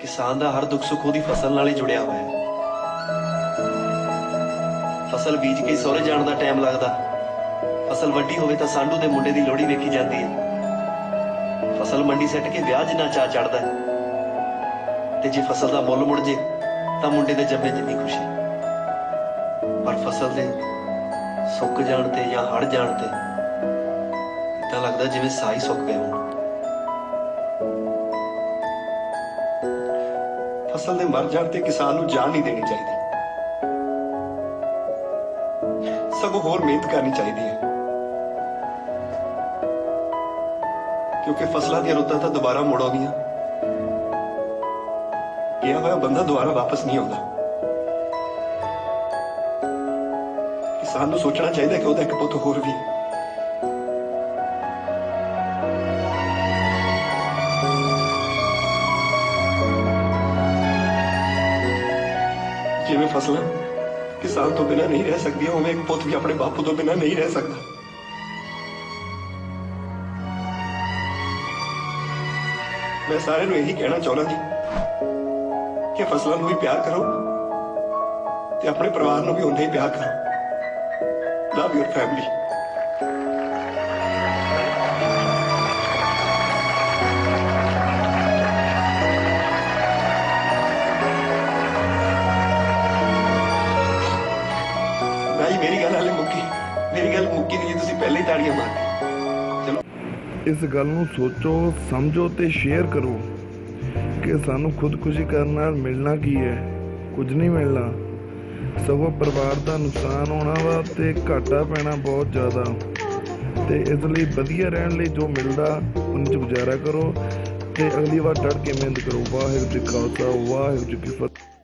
ਕਿਸਾਨ ਦਾ ਹਰ ਦੁੱਖ ਸੁੱਖ ਉਹਦੀ ਫਸਲ ਨਾਲ ਹੀ ਜੁੜਿਆ ਹੋਇਆ ਹੈ। ਫਸਲ ਬੀਜ ਕੇ ਸਹੁਰੇ ਜਾਣ ਦਾ ਟਾਈਮ ਲੱਗਦਾ। ਫਸਲ ਵੱਡੀ ਹੋਵੇ ਤਾਂ ਸਾਂਢੂ ਦੇ ਮੁੰਡੇ ਦੀ ਲੋਹੜੀ ਵੇਖੀ ਜਾਂਦੀ ਹੈ। ਫਸਲ ਮੰਡੀ ਸੱਟ ਕੇ ਵਿਆਹ ਜਿੰਨਾ ਚਾ ਚੜਦਾ ਹੈ। ਤੇ ਜੇ ਫਸਲ ਦਾ ਮੁੱਲ ਮੁੜ ਜੇ, ਤਾਂ ਮੁੰਡੇ ਦੇ ਜੰਮੇ ਜਿੰਨੀ ਖੁਸ਼ੀ। ਪਰ ਫਸਲ ਦੇ ਸੁੱਕ ਜਾਣ ਤੇ ਜਾਂ ਹੜ ਜਾਣ ਤੇ ਤਾਂ ਲੱਗਦਾ ਜਿਵੇਂ ਸਾਈ ਸੁੱਕ ਗਏ ਹੋਣ। ਫਸਲ ਦੇ ਮਰ ਜਾਣ ਤੇ ਕਿਸਾਨ ਨੂੰ ਜਾਨ ਨਹੀਂ ਦੇਣੀ ਚਾਹੀਦੀ। ਸਗੋਂ ਹੋਰ ਮਿਹਨਤ ਕਰਨੀ ਚਾਹੀਦੀ ਹੈ। ਕਿਉਂਕਿ ਫਸਲਾਂ ਦੀਆਂ ਰੁੱਤਾਂ ਤਾਂ ਦੁਬਾਰਾ ਮੁੜ ਆਉਂਦੀਆਂ। ਗਿਆ ਹੋਇਆ ਬੰਦਾ ਦੁਬਾਰਾ ਵਾਪਸ ਨਹੀਂ ਆਉਂਦਾ। ਕਿਸਾਨ ਨੂੰ ਸੋਚਣਾ ਚਾਹੀਦਾ ਕਿ ਉਹਦਾ ਇੱਕ ਪੁੱਤ ਹੋਰ ਵੀ ਹੈ ਜਿਵੇਂ ਫਸਲਾਂ? ਕਿਸਾਨ ਤੋਂ ਬਿਨਾਂ ਨਹੀਂ ਰਹਿ ਸਕਦੀਆਂ ਉਵੇਂ ਇੱਕ ਪੁੱਤ ਵੀ ਆਪਣੇ ਬਾਪੂ ਤੋਂ ਬਿਨਾਂ ਨਹੀਂ ਰਹਿ ਸਕਦਾ। ਮੈਂ ਸਾਰਿਆਂ ਨੂੰ ਇਹੀ ਕਹਿਣਾ ਚਾਹੁੰਦਾ ਜੀ, ਕਿ ਫਸਲਾਂ ਨੂੰ ਵੀ ਪਿਆਰ ਕਰੋ ਤੇ ਆਪਣੇ ਪਰਿਵਾਰ ਨੂੰ ਵੀ ਉਨਾ ਹੀ ਪਿਆਰ ਕਰੋ। ਲਵ ਯੂਰ ਫੈਮਿਲੀ ਭਾਈ ਮੇਰੀ ਗੱਲ ਹਾਲੇ ਮੁੱਕੀ। ਮੇਰੀ ਗੱਲ ਮੁੱਕੀ ਨਹੀਂ ਜੀ ਤੁਸੀਂ ਪਹਿਲਾਂ ਹੀ ਤਾੜੀਆਂ ਮਾਰ ਚਲੋ। ਇਸ ਗੱਲ ਨੂੰ ਸੋਚੋ, ਸਮਝੋ ਤੇ ਸ਼ੇਅਰ ਕਰੋ ਕਿ ਸਾਨੂੰ ਖੁਦਕੁਸ਼ੀ ਕਰਨ ਨਾਲ ਮਿਲਣਾ ਕੀ ਹੈ। ਕੁਝ ਨਹੀਂ ਮਿਲਣਾ। ਸਗੋਂ ਪਰਿਵਾਰ ਦਾ ਨੁਕਸਾਨ ਹੋਣਾ ਵਾ ਤੇ ਘਾਟਾ ਪੈਣਾ ਬਹੁਤ ਜ਼ਿਆਦਾ। ਤੇ ਇਸ ਲਈ ਵਧੀਆ ਰਹਿਣ ਲਈ ਜੋ ਮਿਲਦਾ, ਉਹਨਾਂ 'ਚ ਗੁਜ਼ਾਰਾ ਕਰੋ ਤੇ ਅਗਲੀ ਵਾਰ ਡਟ ਕੇ ਮਿਹਨਤ ਕਰੋ। ਵਾਹਿਗੁਰੂ ਜੀ ਕਾ ਖਾਲਸਾ, ਵਾਹਿਗੁਰੂ ਜੀ ਕੀ ਫਤਿਹ।